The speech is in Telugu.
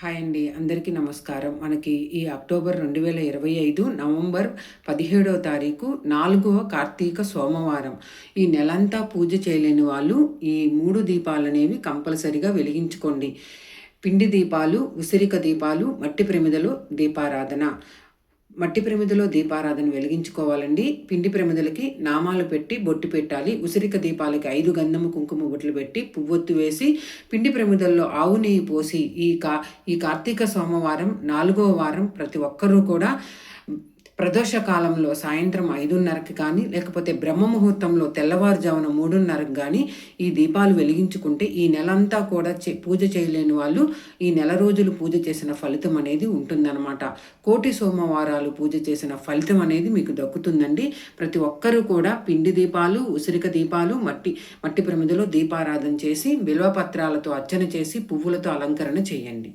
హాయ్ అండి అందరికీ నమస్కారం. మనకి ఈ అక్టోబర్ రెండు వేల ఇరవై ఐదు నవంబర్ పదిహేడవ తారీఖు నాలుగవ కార్తీక సోమవారం. ఈ నెలంతా పూజ చేయలేని వాళ్ళు ఈ మూడు దీపాలనేవి కంపల్సరిగా వెలిగించుకోండి. పిండి దీపాలు ఉసిరిక దీపాలు మట్టి ప్రమిదలు దీపారాధన. మట్టి ప్రమిదలో దీపారాధన వెలిగించుకోవాలండి. పిండి ప్రమిదలకి నామాలు పెట్టి బొట్టు పెట్టాలి. ఉసిరిక దీపాలకి ఐదు గంధము కుంకుమ బొట్లు పెట్టి పువ్వొత్తు వేసి పిండి ప్రమిదల్లో ఆవు నెయ్యి పోసి ఈ కా ఈ కార్తీక సోమవారం నాలుగో వారం ప్రతి ఒక్కరూ కూడా ప్రదోష కాలంలో సాయంత్రం ఐదున్నరకి కానీ లేకపోతే బ్రహ్మ ముహూర్తంలో తెల్లవారుజామున మూడున్నరకు కానీ ఈ దీపాలు వెలిగించుకుంటే ఈ నెలంతా కూడా పూజ చేయలేని వాళ్ళు ఈ నెల రోజులు పూజ చేసిన ఫలితం అనేది ఉంటుందన్నమాట. కోటి సోమవారాలు పూజ చేసిన ఫలితం అనేది మీకు దక్కుతుందండి. ప్రతి ఒక్కరూ కూడా పిండి దీపాలు ఉసిరిక దీపాలు మట్టి మట్టి ప్రమిదలో దీపారాధన చేసి బిల్వపత్రాలతో అర్చన చేసి పువ్వులతో అలంకరణ చేయండి.